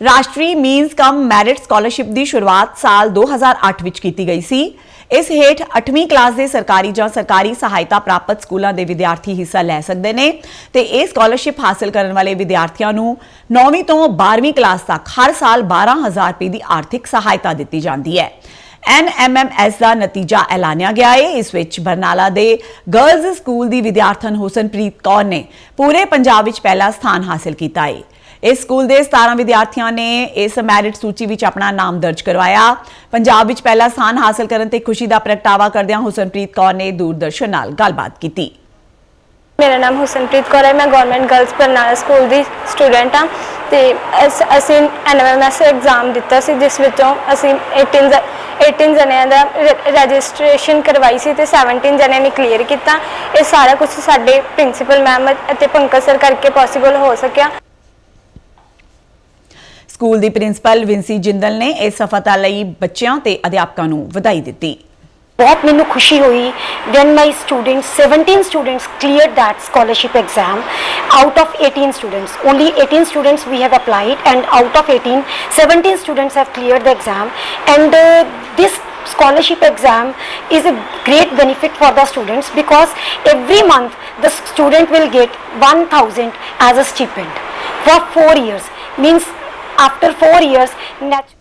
ਰਾਸ਼ਟਰੀ means cum merit scholarship ਦੀ ਸ਼ੁਰੂਆਤ ਸਾਲ 2008 ਵਿੱਚ ਕੀਤੀ ਗਈ ਸੀ। ਇਸ ਹੇਠ 8ਵੀਂ ਕਲਾਸ ਦੇ ਸਰਕਾਰੀ ਜਾਂ ਸਰਕਾਰੀ ਸਹਾਇਤਾ ਪ੍ਰਾਪਤ ਸਕੂਲਾਂ ਦੇ ਵਿਦਿਆਰਥੀ ਹਿੱਸਾ ਲੈ ਸਕਦੇ ਨੇ ਤੇ ਇਹ ਸਕਾਲਰਸ਼ਿਪ ਹਾਸਲ ਕਰਨ ਵਾਲੇ ਵਿਦਿਆਰਥੀਆਂ ਨੂੰ 9ਵੀਂ ਤੋਂ 12ਵੀਂ ਕਲਾਸ ਤੱਕ ਹਰ ਸਾਲ 12000 ਰੁਪਏ ਦੀ ਆਰਥਿਕ ਸਹਾਇਤਾ ਦਿੱਤੀ ਜਾਂਦੀ ਹੈ। ਐਨਐਮਐਮਐਸ ਦਾ ਨਤੀਜਾ ਐਲਾਨਿਆ ਗਿਆ ਹੈ ਇਸ ਵਿੱਚ ਬਰਨਾਲਾ ਦੇ ਗਰਲਜ਼ ਸਕੂਲ ਦੀ ਵਿਦਿਆਰਥਣ ਹੁਸਨਪ੍ਰੀਤ ਕੌਰ ਨੇ ਪੂਰੇ ਪੰਜਾਬ ਵਿੱਚ ਪਹਿਲਾ ਸਥਾਨ ਹਾਸਲ ਕੀਤਾ ਹੈ ਇਸ ਸਕੂਲ ਦੇ 17 ਵਿਦਿਆਰਥੀਆਂ ਨੇ ਇਸ ਮੈਰਿਟ ਸੂਚੀ ਵਿੱਚ ਆਪਣਾ ਨਾਮ ਦਰਜ ਕਰਵਾਇਆ। ਪੰਜਾਬ ਵਿੱਚ ਪਹਿਲਾ ਸਥਾਨ ਹਾਸਲ ਕਰਨ ਤੇ ਖੁਸ਼ੀ ਦਾ ਪ੍ਰਗਟਾਵਾ ਕਰਦਿਆਂ ਹੁਸਨਪ੍ਰੀਤ ਕੌਰ ਨੇ ਦੂਰਦਰਸ਼ਨ ਨਾਲ ਗੱਲਬਾਤ ਕੀਤੀ। ਮੇਰਾ ਨਾਮ ਹੁਸਨਪ੍ਰੀਤ ਕੌਰ ਹੈ, ਮੈਂ ਗਵਰਨਮੈਂਟ ਗਰਲਸ ਬਰਨਾਲਾ ਸਕੂਲ ਦੀ ਸਟੂਡੈਂਟ ਹਾਂ ਤੇ ਅਸ- ਅਸੀਂ ਐਨਐਮਐਸ ਐਗਜ਼ਾਮ ਦਿੱਤਾ ਸੀ, ਜਿਸ ਵਿੱਚੋਂ ਅਸੀਂ 18 ਜ- 18 ਜਣਿਆਂ ਦਾ ਰਜਿਸਟ੍ਰੇਸ਼ਨ ਕਰਵਾਈ ਸੀ ਤੇ 17 ਜਣਿਆਂ ਨੇ ਕਲੀਅਰ ਕੀਤਾ। ਇਹ ਸਾਰਾ ਕੁਝ ਸਾਡੇ ਪ੍ਰਿੰਸੀਪਲ ਮੈਮ ਅਤੇ ਪੰਕਜ ਸਰ ਕਰਕੇ ਪੋਸੀਬਲ ਹੋ ਸਕਿਆ। ਸਕੂਲ ਦੀ ਪ੍ਰਿੰਸੀਪਲ ਵਿੰਸੀ ਜਿੰਦਲ ਨੇ ਇਸ ਸਫਲਤਾ ਲਈ ਬੱਚਿਆਂ ਤੇ ਅਧਿਆਪਕਾਂ ਨੂੰ ਵਧਾਈ ਦਿੱਤੀ ਬਹੁਤ ਮੈਨੂੰ ਖੁਸ਼ੀ ਹੋਈ when my students 17 students cleared that scholarship exam out of 18 students only 18 students we have applied and out of 18 17 students have cleared the exam and uh, this scholarship exam is a great benefit for the students because every month the student will get 1000 as a stipend for 4 years means after 4 years nat-